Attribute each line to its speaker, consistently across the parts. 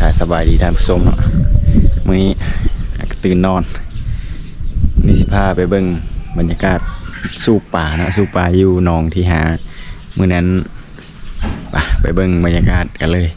Speaker 1: ทายสบายดีท่านผู้ชมเนาะมื้อนี้ก็ตื่นนอนนี่สิพาไปเบิ่งบรรยากาศสู้ป่านะสู้ป่าอยู่หนองที่หามื้อนั้นไปไปเบิ่งบรรยากาศกันเลย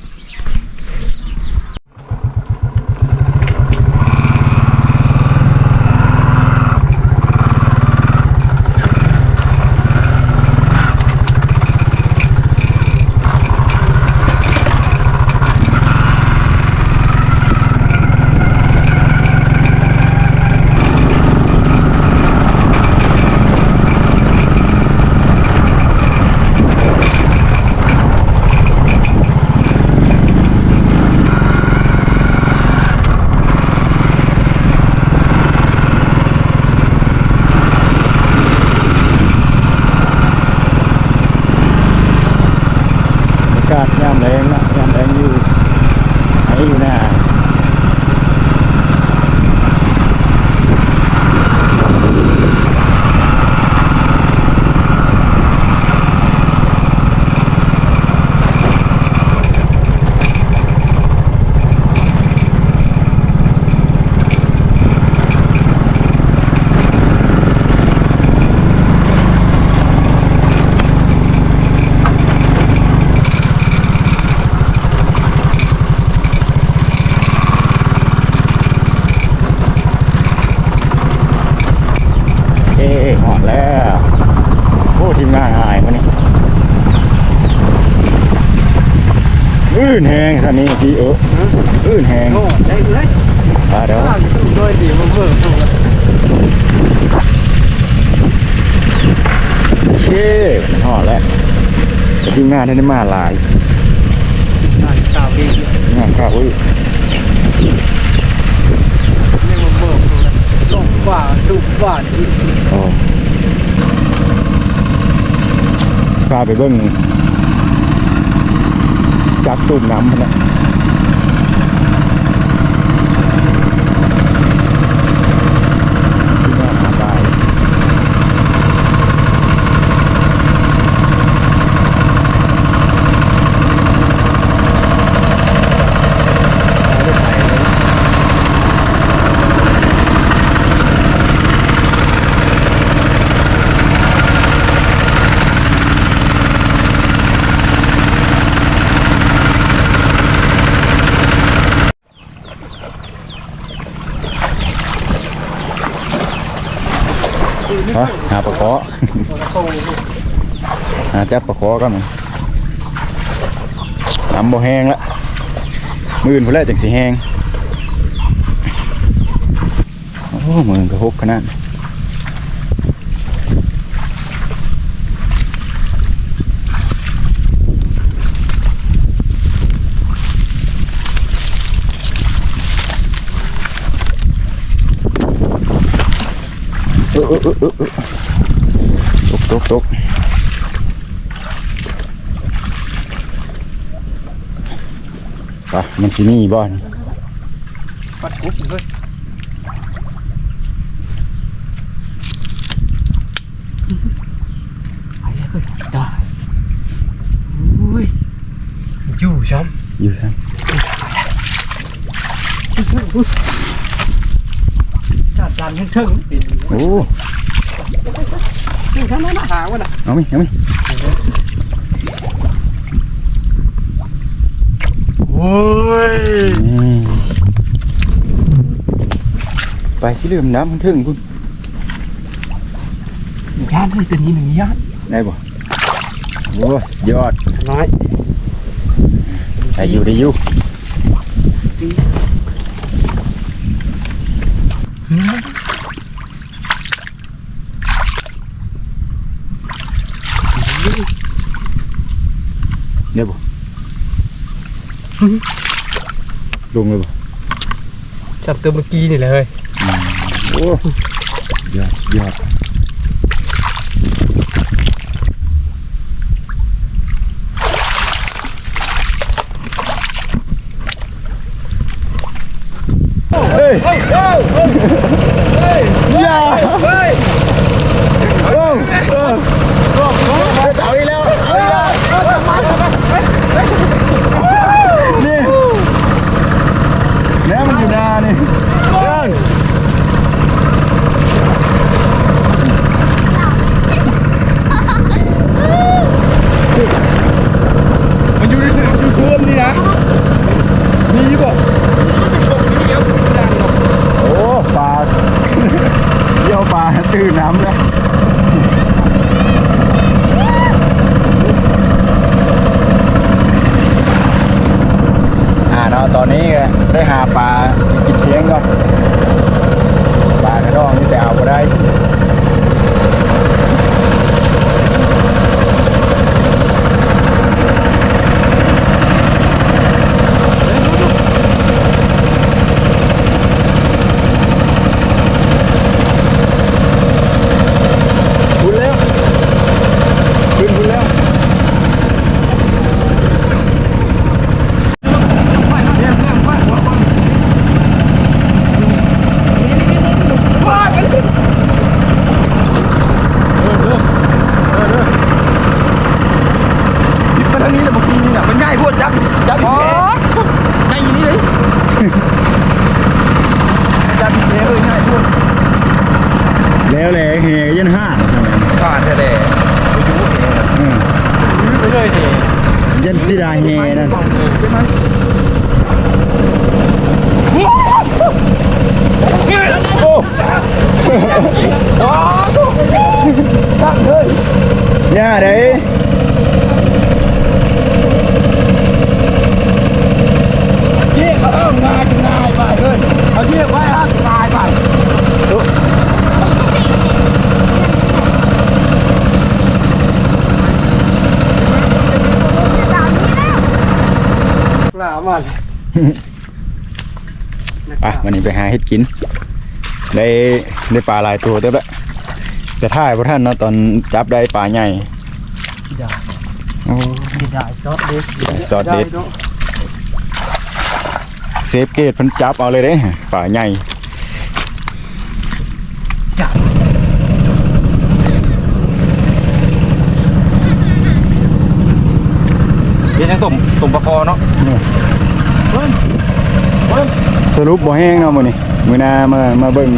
Speaker 1: อากาศยามแรงนะยามแรงอยู่ไหนอยู่หน้าเอ๊ะหอดแล้วโอ้ทีมงานหายมานี่อื่นแหง ท่านนี้พี่เอออื่นแหง
Speaker 2: โอ้ได้เลย
Speaker 1: มาเดี๋ยว
Speaker 2: ข้าวอยู่โดยดีมันเบิ่งถูก
Speaker 1: โอเคหอดแล้วทีมงานได้มาหลาย
Speaker 2: งานข้าวดี
Speaker 1: งานข้าวอุ้ย
Speaker 2: นี่มันเบิ่งถูกลงว่าดุว่าดี
Speaker 1: โอ้พาไปเบิ้ง จากสูบน้ำนะที่น่าหาได้ ฮะหาปลาขอ
Speaker 2: โต
Speaker 1: หา จับปลาขอกันน้ำบ่แห้งละมื่นพอแล้วจังสิแห้งโอ้มือนกระหกขนาดเออเออเออเออเออตกตกตก ไปมันที่นี่บ่อน
Speaker 2: ปัดกุ๊บเลยไปเลยได้อุ้ยอยู่ช้
Speaker 1: อยู่ซะำ
Speaker 2: ชาติจันทร์ทั้งทึ่งปีนี้
Speaker 1: โอ้
Speaker 2: ยังทำไมมาหาวะน่ะ
Speaker 1: เอาไหมเอาไหม
Speaker 2: โอ้ ย
Speaker 1: อืมไปสิเริ่มน้ำมันถึงคุณ
Speaker 2: ย่านเลยตัวนี้หนึ่งย่าน
Speaker 1: ได้บ่โอ้สุดยอด
Speaker 2: น้อย
Speaker 1: ได้อยู่ได้อยู่ ลงเลยบ่
Speaker 2: จับตัวเมื่อกี้นี่เลย
Speaker 1: โอ้ยอดยอดเฮ้ย
Speaker 2: เฮ้ยเฮ้ยเฮ้ย
Speaker 1: อย่า
Speaker 2: เฮ้ย
Speaker 1: โอ้เออเอาอีกแล้วเอาอีกแล้วนี่ ตอนนี้ก็ได้หาปลากินเทียงก่อนปลากระดองนี่แต่เอาไปได้ คุณแล้วขึ้นคุณแล้วยิบมาทางนี้เลยเมื่อกี้นี่น่ะมันง่ายพวดจับจับอีกแผล
Speaker 2: ใช่อยู่นี่เลย
Speaker 1: จับอีกแผลเลยง่ายพวดแล้วแหละเฮยันห้าใช่ไหม
Speaker 3: ผ่านแท้ๆไปดูเองอะ
Speaker 1: อืม
Speaker 2: ไปเลยดิ
Speaker 1: ยันสิดาเฮนั่นโอ้ย่าเด้
Speaker 3: เยี่ยเขาเอิ้ มงายง่ายไปเลยเอาเยี่ยไว้ฮะง่ายไป
Speaker 2: หลามัน
Speaker 1: ไปวันนี้ไปหาเห็ดกิน ได้ได้ปลาหลายตัวเด้อละแต่ถ่ายพระท่านเนาะตอนจับได้ปลาใหญ่
Speaker 2: ได้
Speaker 1: โอ้
Speaker 2: ได้ซอสเด็ด
Speaker 1: ซอสเด็ดเซฟเกตเพิ่นจับเอาเลยเด้ปลาใหญ่
Speaker 3: เดี๋ ยวยังต้มต้มปลาคอเนาะ
Speaker 1: สรุปบ่แห้งเนาะมื้อนี้มื้อหน้ามามาเบิ่ง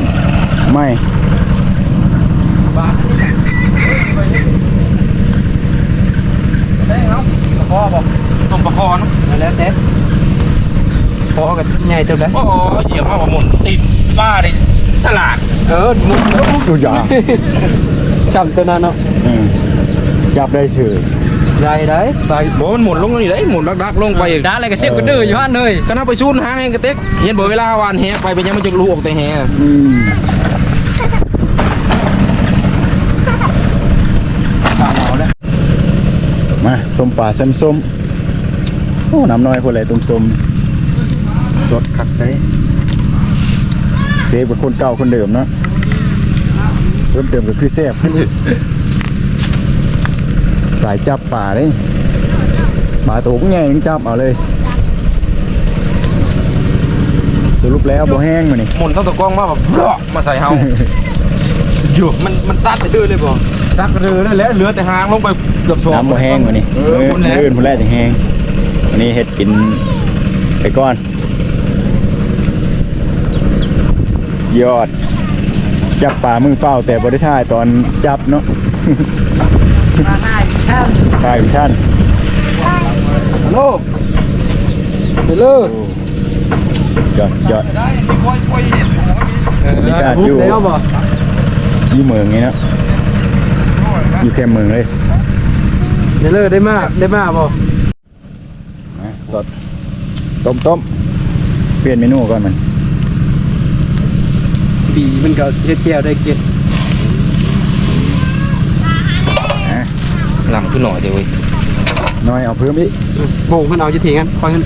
Speaker 1: ไม่
Speaker 3: ได้เนาะปลาคอบอกต้มปลาคอเนาะ
Speaker 2: แล้วแต่พอกับใหญ่เท่าไหร่
Speaker 3: โอ้โหเหยียบมาว่าหมุนติดป้าดิสลัด
Speaker 2: เออมุก
Speaker 1: ดูอย่าง
Speaker 2: จำตัวนั้นเนาะ
Speaker 1: อืมจับได้เฉย
Speaker 2: ได้ได้ไป
Speaker 3: บอกมันหมุนลงนี่เลยหมุนดักๆลงไป
Speaker 2: ด้าอะไรก็เสียบกันเด้ออยู่ฮั่นเลย
Speaker 3: ก็น่าไปชูนหางแหงกระเต็กเห็นบ่เวลาวานแหไปเป็นยังมันจะรู้ออกแต่แห
Speaker 1: อืม
Speaker 3: สามเอาแล้ว
Speaker 1: มาต้มปลาส้มส้มๆโอ้น้ำน้อยคนไรต้มส้มสดคักเด้เซฟเป็นคนเก่าคนเดิมเนาะเพิ่มเติมก็คือแซ่บ สายจับป่าเลยป่าตัวก็ใหญ่นึงจับเอาเลย สรุปแล้วบ่แห้งมานี่
Speaker 3: หมุนต้องตะกล้องมาแบบเลาะมาใส่เฮาอยู่มันมันตัดไปเรื่อยเลยบ่ตัดไปเรื่อยเลยแล้วเหลือแต่หางลงไปเกือบสอง
Speaker 1: น้ำบ่แห้งมานี่
Speaker 3: เออหมุนแล้ว
Speaker 1: อื่นพุ่นแรกจะแห้งวันนี้เฮ็ดกินไปก่อน ยอดจับป่ามือเปล่าแต่บริท่ายตอนจับเนาะ
Speaker 2: มาได้ท่าน
Speaker 1: ถ่ายท่าน
Speaker 2: ฮัลโหลไปเลย
Speaker 1: ยอดยอด
Speaker 3: ได้ไม่ค่อยค่อยเห็น
Speaker 1: มีการอยู่
Speaker 2: แล้วบ่
Speaker 1: อยู่เมืองนี้เนาะอยู่แค่เมืองเลย
Speaker 2: เดี๋ยวเลิกได้มากได้มากบ่
Speaker 1: นะสดต้มต้มเปลี่ยนเมนูก่อนมัน
Speaker 2: ปีมันก็เฮ็ดแก้วได้เก็ด
Speaker 1: นะ
Speaker 3: ลำขึ้นหน่อยเดียวเว้ย
Speaker 1: น้อยเอาเพิ่มอีก
Speaker 2: โบ่งเพิ่นเอาจะทิ้งกันคอยกัน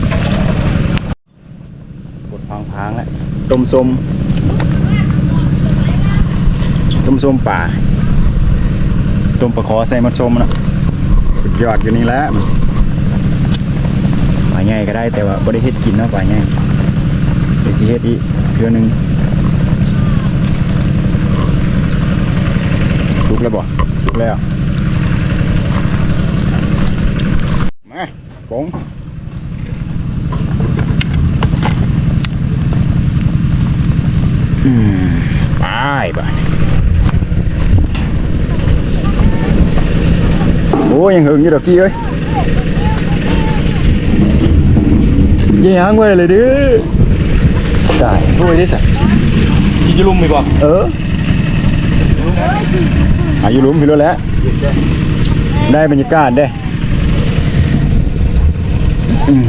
Speaker 1: กดพังพังๆแล้วต้มส้มต้มส้มป่าต้มปลาคอใส่มัดส้มเนาะสุดยอดอยู่นี่แหละมันปลาใหญ่ก็ได้แต่ว่าบ่ได้เฮ็ดกินเนาะปลาใหญ่เดี๋ยวสิเฮ็ดอีกเทื่อหนึงสุกแล้วบ่สุกแล้วมากง อืมไปไปโอ้ยังหึงอยู่ดอกกี้เอ้ยยังหางไว้เลยดิได้ถ้วยได้สัก
Speaker 3: กินจะลุ่มมีบ่
Speaker 1: เอออายุหลุมพี่รู้แล้วได้บรรยากาศได้ อืม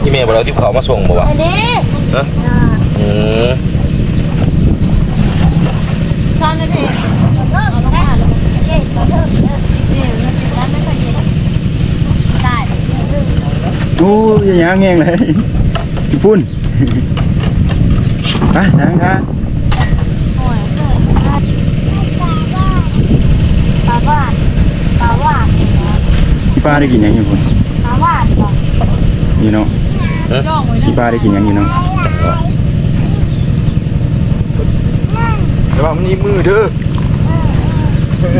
Speaker 3: ที่แม่บอกเราที่เขามาส่งบอกว่า
Speaker 4: อันนี้
Speaker 3: ฮะอืม
Speaker 4: ตอนนั้นเองเลิกเอามาแล้วเอ๊ะขอเลิกเลิกเนี่ยมันเป็นร้านไม่ค่อยเย็นได้
Speaker 1: โอ้ยอย่าย่างแงงเลยพี่พุ่นไปนางท่า
Speaker 4: โอ้ยเกิดปลาบ้านปลาบ้านปลาบ้าน
Speaker 1: พี่ป้าได้กินหยังอยู่พุ่น
Speaker 4: ปลาบ้านปลา
Speaker 1: อยู่เนาะ
Speaker 4: จ้องไว้นะ
Speaker 1: พี่ป้าได้กินหยังอยู่เนาะ
Speaker 3: แต่ว่ามันนี่มือเด้อ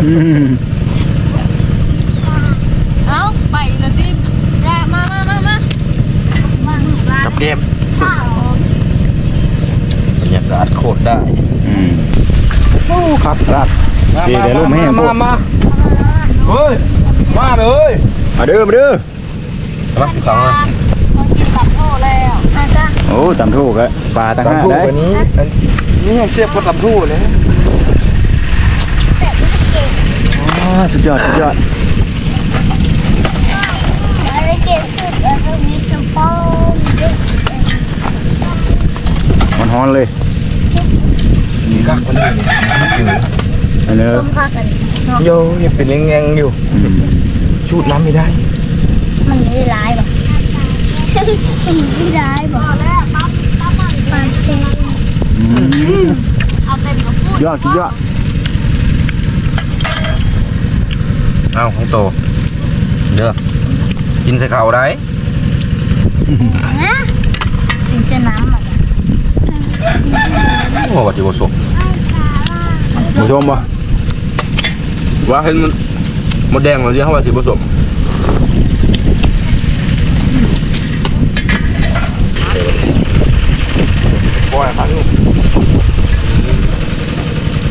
Speaker 1: อืม
Speaker 4: เอ้าไปเลยสิแย่มามามามามาลูกร้าน
Speaker 3: กับเกม
Speaker 4: ข้าว
Speaker 3: บรรยากาศโคตรได้
Speaker 1: อืมโอ้ครับครับเดี๋ยวลมแห้งพว
Speaker 3: มากมาเฮ้ยมาเลย
Speaker 1: มาเด้อมาเด้อ
Speaker 3: มาพี่ฟังนะ
Speaker 4: มากินตับโทแล้วอาจ้ะ
Speaker 1: โอ้ตำทูกอะปลาตั้งห้า
Speaker 3: ตำทู่
Speaker 1: ได้
Speaker 3: วันนี้อันนี่ยังเสียบก็ตำทู่เลย
Speaker 1: อ๋อสุดยอดสุดยอด
Speaker 4: อะไรเก็บสุดแล้วตรงนี้จะป้อง
Speaker 1: มันฮ้อนเลย
Speaker 3: นี่กักมันอยู่
Speaker 1: อันนี้
Speaker 4: ต้มข้าวกัน
Speaker 3: โยยังเป็นแงงๆอยู่
Speaker 1: อืม
Speaker 3: ชูดน้ำไม่ได้
Speaker 4: มันไม่ร้ายหรอกมัน ไม่ร้ายบอกแล้วปั๊บปั๊บปั๊บปั๊บเซ็ง
Speaker 1: อืม
Speaker 4: เอาเต็มกระปุก
Speaker 1: ยอดสุดยอด
Speaker 3: เอ้าของโตเด้อกินใส่ข้าวได้
Speaker 4: ถึงจะน้ำอะ
Speaker 3: โอ้ว่าจิบสม
Speaker 1: ผู้ชมป่ะ
Speaker 3: ว่าเห็นมันมดแดงเหรอที่เขาว่าจิบสมปล่อยพันลูก เ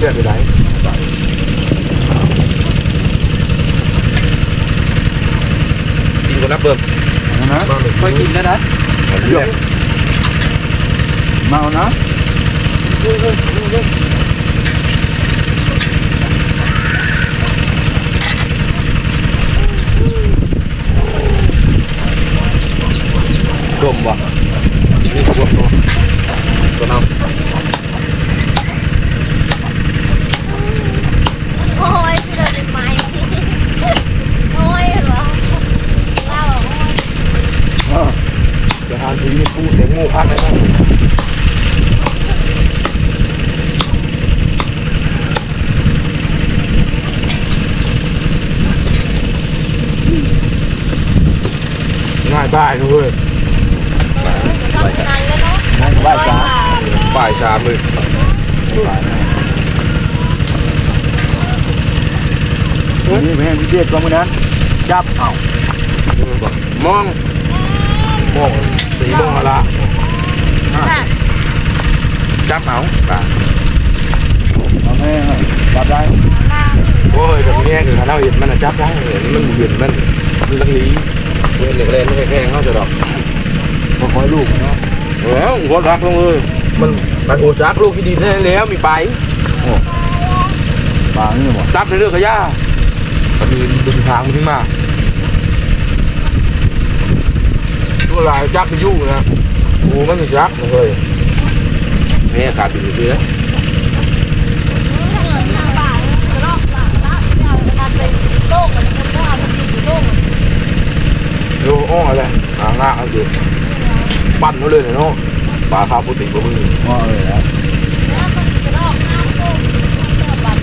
Speaker 3: จ็บไปไหนกินคนนับเบิ่ม
Speaker 1: นะ
Speaker 3: ค่อยกินแล้วนะเยอะ
Speaker 1: เมานะ
Speaker 3: กลมบ่นี่กลมตัวตัวน้
Speaker 4: โอ้ยที่เราเป็นไม้โอ้ยเหรอเล่าโอ้ยำ
Speaker 3: จะทานทีนี่พูดเสียงงูพักเลยนะง่าย บ้ายนะเว้ย
Speaker 4: ทำงานแล้วเนาะ
Speaker 1: บ้าจ้า
Speaker 3: บ่ายชามเลย
Speaker 1: นี่แม่งพิเศษกว่ามือนั้นจับเอา
Speaker 3: มองมองสีมองอะไรจับเอาป่ะ
Speaker 1: เอาแม่จับได้
Speaker 3: โอ้ยแต่แง่คือเราเห็นมันจับได้เห็นมันเห็นมันมันลังลี เห็นเหล็กแรงไม่แข็งเข้าจะดอก
Speaker 1: พอคอยลูกเนาะ
Speaker 3: เออหัวรักลงเลยมันมันโอจักลูกที่ดีได้แล้วมีไป
Speaker 1: ปลานี่บ่
Speaker 3: จับในเรื่องขย่าก็มีดึงทางมันขึ้นมาตัวลายจับไปยุ่งนะโอ้มันมีจักเลยแม่ขาดติดอยู่ดีนะ
Speaker 4: ถ้าเกิดทางป่าจะรอบป่าถ้าเอาไปทำเป็นโต้งมันก็เอาไปตีอยู่โต้ง
Speaker 3: ดูอ้ออะไรหางหน้าเอาอยู่ ปั้นเขาเลยเนาะปลาคาปุติกว่มึง
Speaker 1: อ๋อเออแล้ว
Speaker 4: แล้วมันจะรอบน้ำต้งเสื้อปลา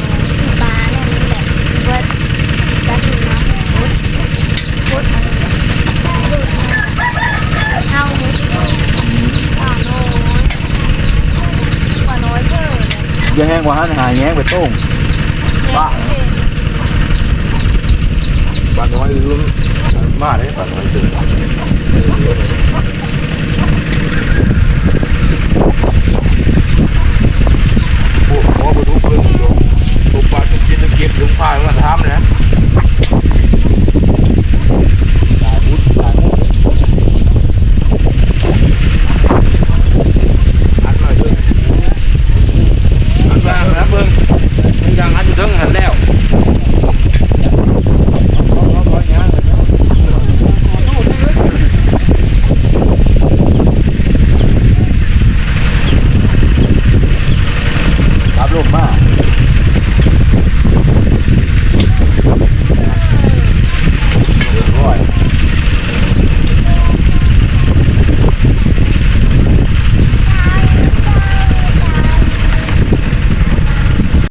Speaker 4: ปลาเนี่ยนี่แหละเบิดจะถึงน้ำพุดพุดอะไรดูดเอาพุดปลาน้อยปลาน้อยเพิ่ม
Speaker 1: ย่าแห้งกว่าหันหายแง้งไปต้ม
Speaker 4: บ้า
Speaker 3: ปลาน้อยลืมมากเลยปลาน้อยเจอ หัวประตูปืนอยู่กปลาตะกินตุเก็บถึงพายมาทำนะ